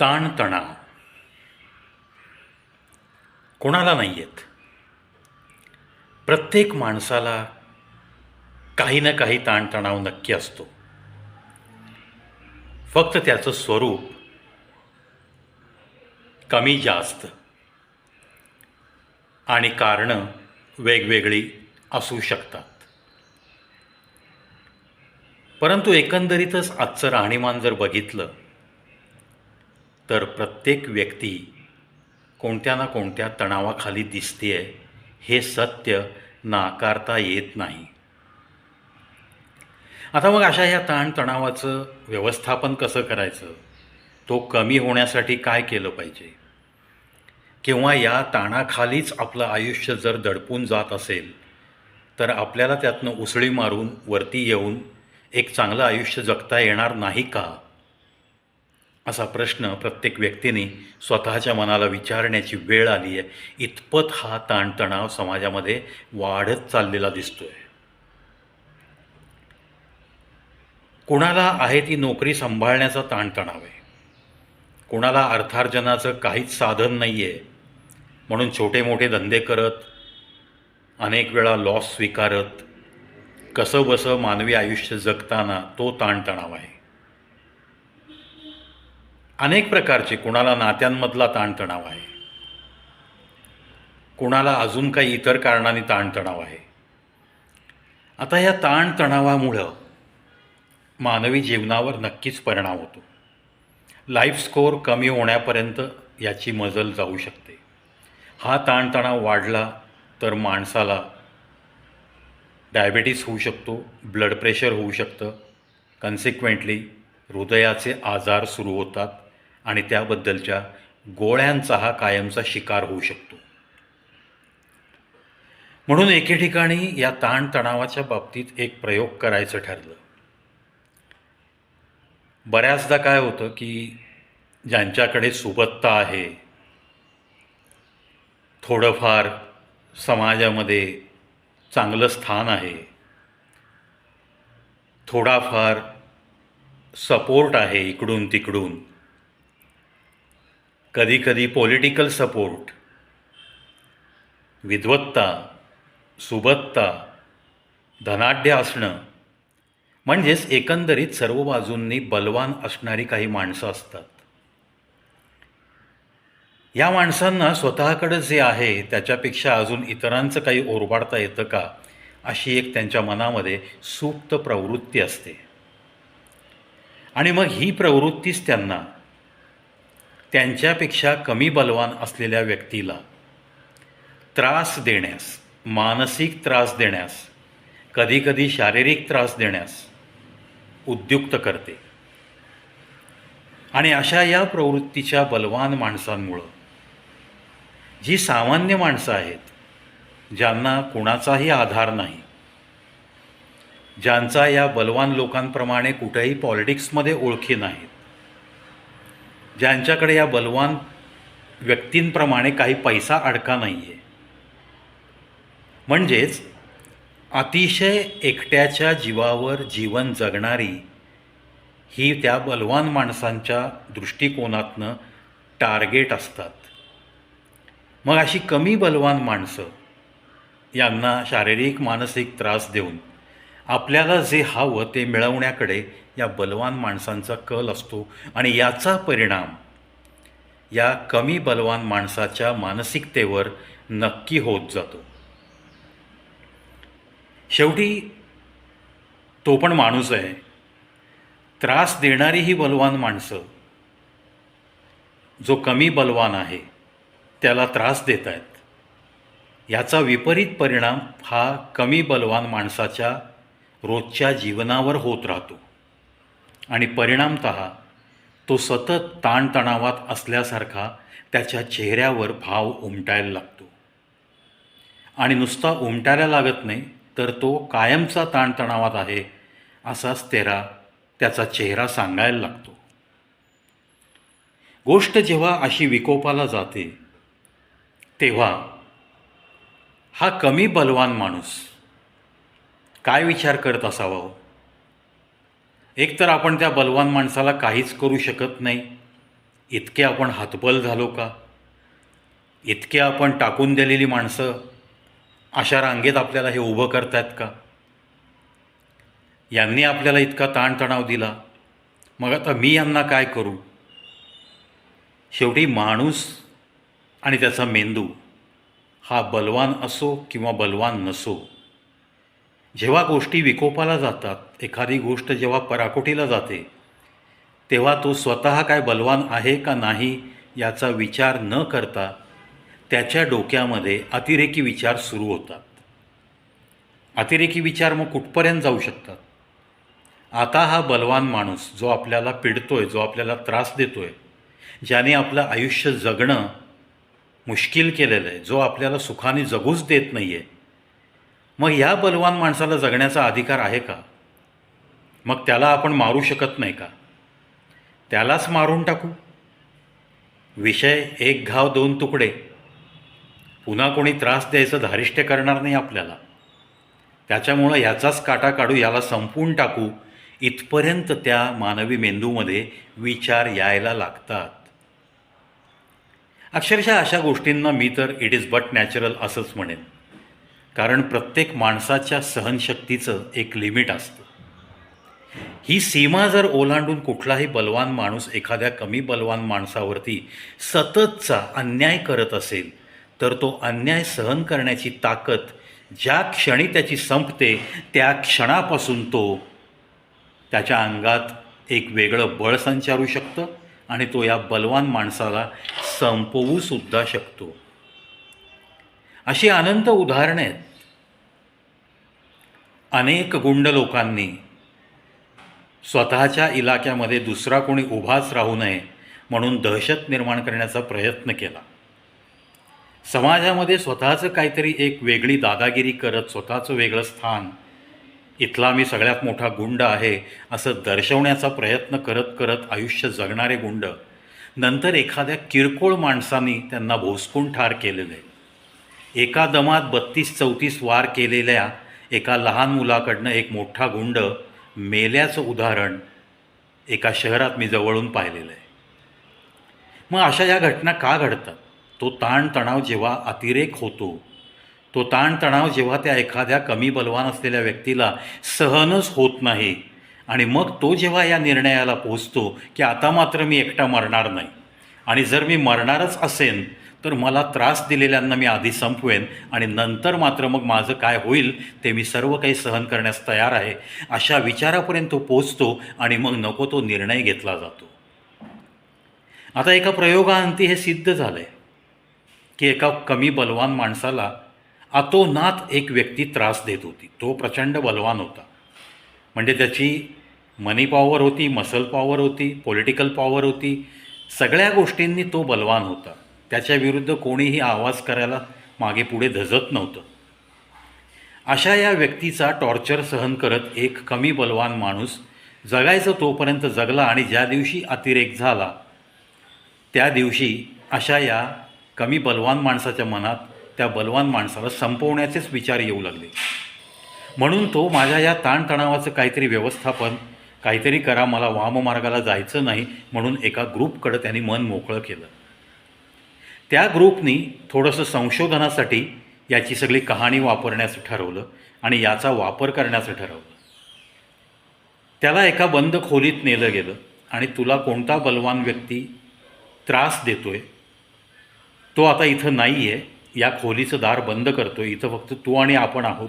ताणतणाव. कोणाला नाही आहेत प्रत्येक माणसाला काही ना काही ताणतणाव नक्की असतो. फक्त त्याचं स्वरूप कमी जास्त. आणि कारणं वेगवेगळी असू शकतात. परंतु एकंदरीतच आजचं राहणीमान जर बघितलं तर प्रत्येक व्यक्ती कोणत्या ना कोणत्या तणावाखाली दिसतेय हे सत्य नाकारता येत नाही. आता मग अशा ह्या ताणतणावाचं व्यवस्थापन कसं करायचं? तो कमी होण्यासाठी काय केलं पाहिजे? किंवा या ताणाखालीच आपलं आयुष्य जर दडपून जात असेल तर आपल्याला त्यातनं उसळी मारून वरती येऊन एक चांगलं आयुष्य जगता येणार नाही का? असा प्रश्न प्रत्येक व्यक्तीने स्वतःच्या मनाला विचारण्याची वेळ आली आहे. इतपत हा ताणतणाव समाजामध्ये वाढत चाललेला दिसतोय. कुणाला आहे ती नोकरी सांभाळण्याचा ताणतणाव आहे? कुणाला अर्थार्जनाचं काहीच साधन नाही आहे म्हणून छोटे मोठे धंदे करत अनेक वेळा लॉस स्वीकारत कसं बसं मानवी आयुष्य जगताना तो ताणतणाव आहे. अनेक प्रकारचे कुणाला नात्यांमधला ताणतणाव आहे. कुणाला अजून काही इतर कारणाने ताणतणाव आहे. आता या ताणतणावामुळं मानवी जीवनावर नक्कीच परिणाम होतो. लाईफ स्कोअर कमी होण्यापर्यंत याची मजल जाऊ शकते. हा ताणतणाव वाढला तर माणसाला डायबेटीस होऊ शकतो ब्लड प्रेशर होऊ शकतं. कन्सिक्वेंटली हृदयाचे आजार सुरू होतात. आणि त्याबद्दलच्या गोळ्यांचा हा कायमचा शिकार होऊ शकतो. म्हणून एके ठिकाणी या ताणतणावाच्या बाबतीत एक प्रयोग करायचं ठरलं. बऱ्याचदा काय होतं की ज्यांच्याकडे सुबत्ता आहे थोडंफार समाजामध्ये चांगलं स्थान आहे थोडाफार सपोर्ट आहे इकडून तिकडून कधीकधी पॉलिटिकल सपोर्ट विद्वत्ता सुबत्ता धनाढ्य असणं म्हणजेच एकंदरीत सर्व बाजूंनी बलवान असणारी काही माणसं असतात. या माणसांना स्वतःकडं जे आहे त्याच्यापेक्षा अजून इतरांचं काही ओरबाडता येतं का अशी एक त्यांच्या मनामध्ये सुप्त प्रवृत्ती असते. आणि मग ही प्रवृत्तीच त्यांना त्यांच्यापेक्षा कमी बलवान असलेल्या व्यक्तीला त्रास देण्यास मानसिक त्रास देण्यास कधीकधी शारीरिक त्रास देण्यास उद्युक्त करते. आणि अशा या प्रवृत्तीच्या बलवान माणसांमुळं जी सामान्य माणसं आहेत ज्यांना कुणाचाही आधार नाही ज्यांचा या बलवान लोकांप्रमाणे कुठेही पॉलिटिक्समध्ये ओळखी नाहीत ज्यांच्याकडे या बलवान व्यक्तींप्रमाणे काही पैसा अडका नाही आहे म्हणजेच अतिशय एकट्याच्या जीवावर जीवन जगणारी ही त्या बलवान माणसांच्या दृष्टिकोनातनं टार्गेट असतात. मग अशी कमी बलवान माणसं यांना शारीरिक मानसिक त्रास देऊन आपल्याला जे हवं ते मिळवण्याकडे या बलवान माणसांचा कल असतो आणि याचा परिणाम या कमी बलवान माणसाच्या मानसिकतेवर नक्की होत जातो. शेवटी तो पण माणूस आहे. त्रास देणारी ही बलवान माणसं जो कमी बलवान आहे त्याला त्रास देत आहेत. याचा विपरीत परिणाम हा कमी बलवान माणसाच्या रोजच्या जीवनावर होत राहतो. आणि परिणामत तो सतत ताणतणावात असल्यासारखा त्याच्या चेहऱ्यावर भाव उमटायला लागतो. आणि नुसता उमटायला लागत नाही तर तो कायमचा ताणतणावात आहे असाच तेरा त्याचा चेहरा सांगायला लागतो. गोष्ट जेव्हा अशी विकोपाला जाते तेव्हा हा कमी बलवान माणूस काय विचार करत असावा? हो? एकतर आपण त्या बलवान माणसाला काहीच करू शकत नाही. इतके आपण हातबल झालो का? इतके आपण टाकून दिलेली माणसं अशा रांगेत आपल्याला हे उभं करतायत का? यांनी आपल्याला इतका ताणतणाव दिला. मग आता मी यांना काय करू? शेवटी माणूस आणि त्याचा मेंदू हा बलवान असो किंवा बलवान नसो जेव्हा गोष्टी विकोपाला जातात एखादी गोष्ट जेव्हा पराकोटीला जाते तेव्हा तो स्वतः काय बलवान आहे का नाही याचा विचार न करता त्याच्या डोक्यामध्ये अतिरेकी विचार सुरू होतात. अतिरेकी विचार मग कुठपर्यंत जाऊ शकतात? आता हा बलवान माणूस जो आपल्याला पिडतोय जो आपल्याला त्रास देतोय ज्याने आपलं आयुष्य जगणं मुश्किल केलेलं आहे जो आपल्याला सुखाने जगूच देत नाही आहे मग ह्या बलवान माणसाला जगण्याचा अधिकार आहे का? मग त्याला आपण मारू शकत नाही का? त्यालाच मारून टाकू? विषय एक घाव दोन तुकडे. पुन्हा कोणी त्रास द्यायचं धारिष्ट्य करणार नाही आपल्याला. त्याच्यामुळं ह्याचाच काटा काढू याला संपवून टाकू इथपर्यंत त्या मानवी मेंदूमध्ये विचार यायला लागतात. अक्षरशः अशा गोष्टींना मी तर इट इज बट नॅचरल असंच म्हणेन. कारण प्रत्येक माणसाच्या सहनशक्तीचं एक लिमिट असतं. ही सीमा जर ओलांडून कुठलाही बलवान माणूस एखाद्या कमी बलवान माणसावरती सततचा अन्याय करत असेल तर तो अन्याय सहन करण्याची ताकद ज्या क्षणी त्याची संपते त्या क्षणापासून तो त्याच्या अंगात एक वेगळं बळ संचारू शकतं आणि तो या बलवान माणसाला संपवूसुद्धा शकतो. अशी अनंत उदाहरणे आहेत. अनेक गुंड लोकांनी स्वतःच्या इलाक्यामध्ये दुसरा कोणी उभाच राहू नये म्हणून दहशत निर्माण करण्याचा प्रयत्न केला. समाजामध्ये स्वतःचं काहीतरी एक वेगळी दादागिरी करत स्वतःचं वेगळं स्थान इथला मी सगळ्यात मोठा गुंड आहे असं दर्शवण्याचा प्रयत्न करत करत आयुष्य जगणारे गुंड नंतर एखाद्या किरकोळ माणसांनी त्यांना भोसकून ठार केलेलं. आहे एका दमात बत्तीस चौतीस वार केलेल्या एका लहान मुलाकडनं एक मोठा गुंड मेल्याचं उदाहरण एका शहरात मी जवळून पाहिलेलं आहे. मग अशा या घटना का घडतात? तो ताणतणाव जेव्हा अतिरेक होतो तो ताणतणाव जेव्हा त्या एखाद्या कमी बलवान असलेल्या व्यक्तीला सहनच होत नाही आणि मग तो जेव्हा या निर्णयाला पोचतो की आता मात्र मी एकटा मरणार नाही आणि जर मी मरणारच असेन तर मला त्रास दिलेल्यांना मी आधी संपवेन आणि नंतर मात्र मग माझं काय होईल ते मी सर्व काही सहन करण्यास तयार आहे. अशा विचारापर्यंत तो पोचतो आणि मग नको तो निर्णय घेतला जातो. आता एका प्रयोगाअंती हे सिद्ध झालं आहे की एका कमी बलवान माणसाला अतोनात एक व्यक्ती त्रास देत होती. तो प्रचंड बलवान होता. म्हणजे त्याची मनी पॉवर होती मसल पॉवर होती पॉलिटिकल पॉवर होती सगळ्या गोष्टींनी तो बलवान होता. त्याच्या विरुद्ध कोणीही आवाज करायला मागे पुढे धजत नव्हतं. अशा या व्यक्तीचा टॉर्चर सहन करत एक कमी बलवान माणूस जगायचं तोपर्यंत जगला आणि ज्या दिवशी अतिरेक झाला त्या दिवशी अशा या कमी बलवान माणसाच्या मनात त्या बलवान माणसाला संपवण्याचेच विचार येऊ लागले. म्हणून तो माझ्या या ताणतणावाचं काहीतरी व्यवस्थापन काहीतरी करा मला वाममार्गाला जायचं नाही म्हणून एका ग्रुपकडं त्यांनी मन मोकळं केलं. त्या ग्रुपनी थोडंसं संशोधनासाठी याची सगळी कहाणी वापरण्याचं ठरवलं आणि याचा वापर करण्याचं ठरवलं. त्याला एका बंद खोलीत नेलं गेलं आणि तुला कोणता बलवान व्यक्ती त्रास देतोय तो आता इथं नाही आहे या खोलीचं दार बंद करतो इथं फक्त तू आणि आपण आहोत.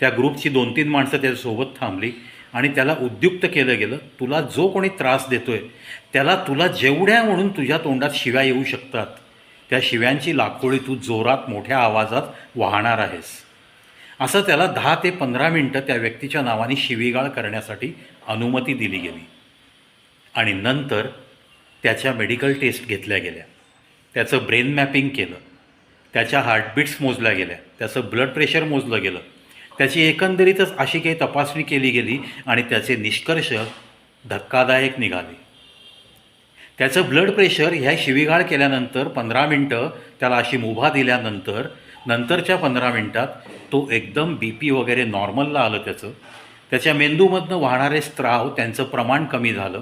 त्या ग्रुपची दोन तीन माणसं त्याच्यासोबत थांबली आणि त्याला उद्युक्त केलं गेलं तुला जो कोणी त्रास देतोय त्याला तुला जेवढ्या म्हणून तुझ्या तोंडात शिव्या येऊ शकतात त्या शिव्यांची लाखोळी तू जोरात मोठ्या आवाजात वाहणार आहेस. असं त्याला दहा ते पंधरा मिनटं त्या व्यक्तीच्या नावाने शिवीगाळ करण्यासाठी अनुमती दिली गेली. आणि नंतर त्याच्या मेडिकल टेस्ट घेतल्या गेल्या. त्याचं ब्रेन मॅपिंग केलं. त्याच्या हार्टबीट्स मोजल्या गेल्या. त्याचं ब्लड प्रेशर मोजलं गेलं. त्याची एकंदरीतच अशी काही तपासणी केली गेली आणि त्याचे निष्कर्ष धक्कादायक निघाले. त्याचं ब्लड प्रेशर ह्या शिवीगाळ केल्यानंतर पंधरा मिनटं त्याला अशी मुभा दिल्यानंतर नंतरच्या पंधरा मिनटात तो एकदम बी पी वगैरे नॉर्मलला आलं त्याचं. त्याच्या मेंदूमधनं वाहणारे स्त्राव त्यांचं प्रमाण कमी झालं.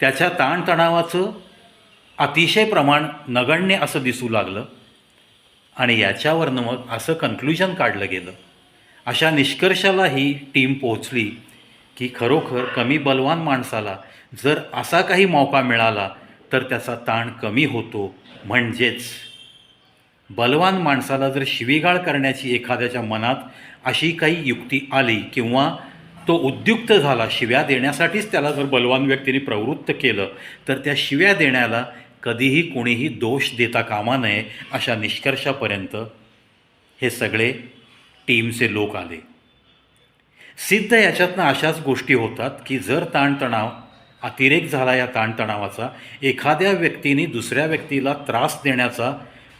त्याच्या ताणतणावाचं अतिशय प्रमाण नगण्य असं दिसू लागलं. आणि याच्यावरनं मग असं कन्क्ल्युजन काढलं गेलं. अशा निष्कर्षाला ही टीम पोहोचली. की खरोखर कमी बलवान माणसाला जर असा काही मौका मिळाला तर त्याचा ताण कमी होतो. म्हणजेच बलवान माणसाला जर शिवीगाळ करण्याची एखाद्याच्या मनात अशी काही युक्ती आली किंवा तो उद्युक्त झाला शिव्या देण्यासाठीच त्याला जर बलवान व्यक्तीने प्रवृत्त केलं तर त्या शिव्या देण्याला कधीही कोणीही दोष देता कामा नये अशा निष्कर्षापर्यंत हे सगळे टीमचे लोक आले. सिद्ध याच्यातनं अशाच गोष्टी होतात की जर ताणतणाव अतिरेक झाला या ताणतणावाचा एखाद्या व्यक्तीने दुसऱ्या व्यक्तीला त्रास देण्याचा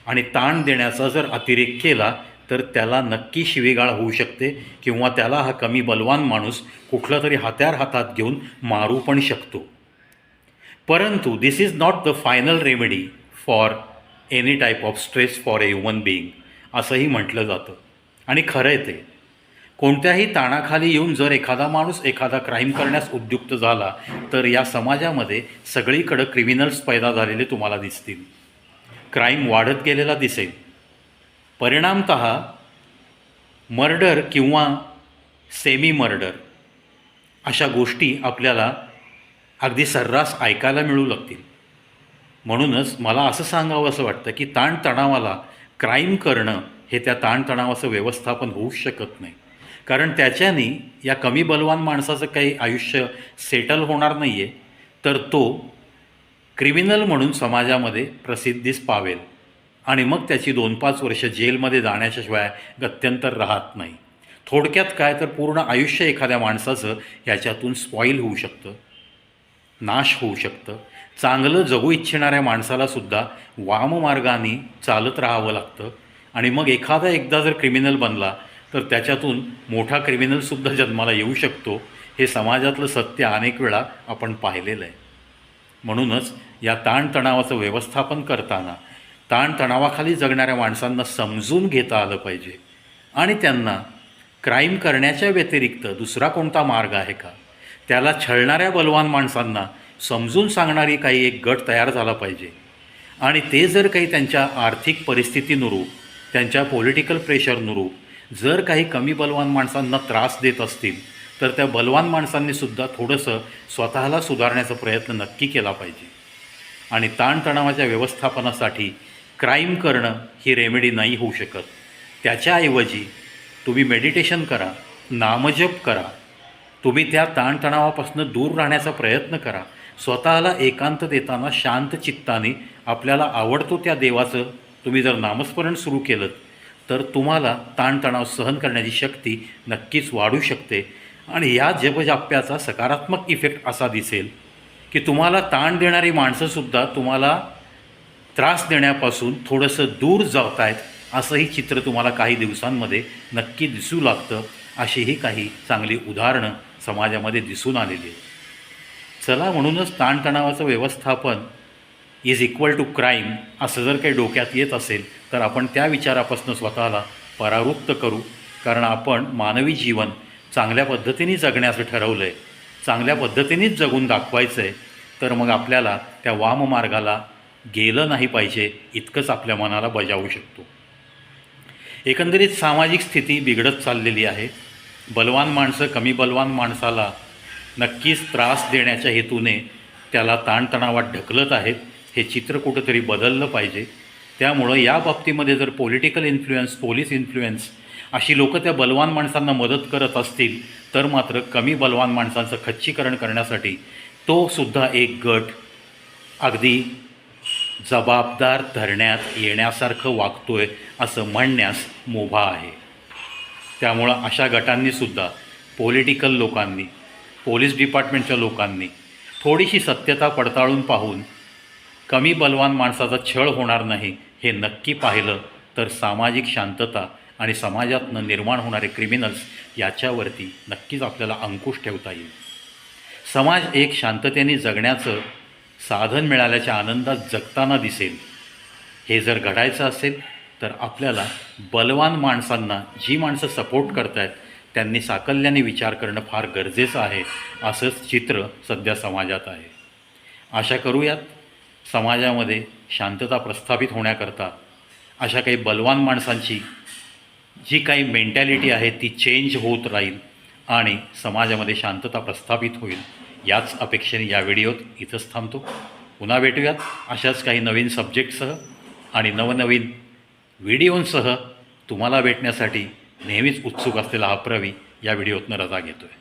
आणि ताण देण्याचा जर अतिरेक केला तर त्याला नक्की शिवीगाळ होऊ शकते किंवा त्याला हा कमी बलवान माणूस कुठलं तरी हत्यार हातात घेऊन मारू पण शकतो. परंतु this is not the final remedy for any type of stress for a human being असंही म्हटलं जातं. आणि खरं आहे ते कोणत्याही ताणाखाली येऊन जर एखादा माणूस एखादा क्राईम करण्यास उद्युक्त झाला तर या समाजामध्ये सगळीकडं क्रिमिनल्स पैदा झालेले तुम्हाला दिसतील. क्राईम वाढत गेलेला दिसेल. परिणामत मर्डर किंवा सेमी मर्डर अशा गोष्टी आपल्याला अगदी सर्रास ऐकायला मिळू लागतील. म्हणूनच मला असं सांगावं असं वाटतं की ताणतणावाला क्राईम करणं हे त्या ताणतणावाचं व्यवस्थापन होऊच शकत नाही. कारण त्याच्याने या कमी बलवान माणसाचं काही आयुष्य सेटल होणार नाही आहे तर तो क्रिमिनल म्हणून समाजामध्ये प्रसिद्धीस पावेल. आणि मग त्याची दोन पाच वर्ष जेलमध्ये जाण्याच्या शिवाय गत्यंतर राहत नाही. थोडक्यात काय तर पूर्ण आयुष्य एखाद्या माणसाचं ह्याच्यातून स्पॉईल होऊ शकतं नाश होऊ शकतं. चांगलं जगू इच्छिणाऱ्या माणसालासुद्धा वाममार्गाने चालत राहावं लागतं. आणि मग एखादा एकदा जर क्रिमिनल बनला तर त्याच्यातून मोठा क्रिमिनलसुद्धा जन्माला येऊ शकतो हे समाजातलं सत्य अनेक वेळा आपण पाहिलेलं आहे. म्हणूनच या ताणतणावाचं व्यवस्थापन करताना ताणतणावाखाली जगणाऱ्या माणसांना समजून घेता आलं पाहिजे. आणि त्यांना क्राईम करण्याच्या व्यतिरिक्त दुसरा कोणता मार्ग आहे का? त्याला छळणाऱ्या बलवान माणसांना समजून सांगणारी काही एक गट तयार झाला पाहिजे. आणि ते जर काही त्यांच्या आर्थिक परिस्थितीनुरूप त्यांच्या पॉलिटिकल प्रेशरनुरूप जर काही कमी बलवान माणसांना त्रास देत असतील तर त्या बलवान माणसांनीसुद्धा थोडंसं स्वतःला सुधारण्याचा प्रयत्न नक्की केला पाहिजे. आणि ताणतणावाच्या व्यवस्थापनासाठी क्राईम करणं ही रेमेडी नाही होऊ शकत. त्याच्याऐवजी तुम्ही मेडिटेशन करा नामजप करा तुम्ही त्या ताणतणावापासून दूर राहण्याचा प्रयत्न करा. स्वतःला एकांत देताना शांत चित्ताने आपल्याला आवडतो त्या देवाचं तुम्ही जर नामस्मरण सुरू केलं तर तुम्हाला ताणतणाव सहन करण्याची शक्ती नक्कीच वाढू शकते. आणि या जपजाप्याचा सकारात्मक इफेक्ट असा दिसेल की तुम्हाला ताण देणारी माणसंसुद्धा तुम्हाला त्रास देण्यापासून थोडंसं दूर जात आहेत असंही चित्र तुम्हाला काही दिवसांमध्ये नक्की दिसू लागतं अशीही काही चांगली उदाहरणं समाजामध्ये दिसून आलेली आहेत. चला म्हणूनच ताणतणावाचं व्यवस्थापन इज इक्वल टू क्राईम असं जर काही डोक्यात येत असेल तर आपण त्या विचारापासून स्वतःला परावृत्त करू. कारण आपण मानवी जीवन चांगल्या पद्धतीने जगण्याचं ठरवलं आहे चांगल्या पद्धतीनेच जगून दाखवायचं आहे तर मग आपल्याला त्या वाममार्गाला गेलं नाही पाहिजे इतकंच आपल्या मनाला बजावू शकतो. एकंदरीत सामाजिक स्थिती बिघडत चाललेली आहे. बलवान माणसं कमी बलवान माणसाला नक्कीच त्रास देण्याच्या हेतूने त्याला ताणतणावात ढकलत आहेत. हे चित्र कुठंतरी बदललं पाहिजे. त्यामुळं या बाबतीमध्ये जर पॉलिटिकल इन्फ्लुएन्स पोलीस इन्फ्लुएन्स अशी लोकं त्या बलवान माणसांना मदत करत असतील तर मात्र कमी बलवान माणसांचं खच्चीकरण करण्यासाठी तो सुद्धा एक गट अगदी जबाबदार धरण्यात येण्यासारखं वागतोय असं म्हणण्यास मुभा आहे. त्यामुळं अशा गटांनीसुद्धा पॉलिटिकल लोकांनी पोलीस डिपार्टमेंटच्या लोकांनी थोडीशी सत्यता पडताळून पाहून कमी बलवान माणसाचा छळ होणार नाही हे नक्की पाहिलं तर सामाजिक शांतता आणि समाजातनं निर्माण होणारे क्रिमिनल्स याच्यावरती नक्कीच आपल्याला अंकुश ठेवता येईल. समाज एक शांततेने जगण्याचं साधन मिळाल्याच्या आनंदात जगताना दिसेल. हे जर घडायचं असेल तर आपल्याला बलवान माणसांना जी माणसं सपोर्ट करत आहेत त्यांनी साकल्याने विचार करणं फार गरजेचं आहे असंच चित्र सध्या समाजात आहे. आशा करूयात समाजामध्ये शांतता प्रस्थापित होण्याकरता अशा काही बलवान माणसांची जी काही मेंटॅलिटी आहे ती चेंज होत राहील आणि समाजामध्ये शांतता प्रस्थापित होईल याच अपेक्षेने या व्हिडिओत इथंच थांबतो. पुन्हा भेटूयात अशाच काही नवीन सब्जेक्टसह आणि नवनवीन व्हिडिओंसह तुम्हाला भेटण्यासाठी नेहमीच उत्सुक असलेला हा प्रवी या व्हिडिओतनं रजा घेतो आहे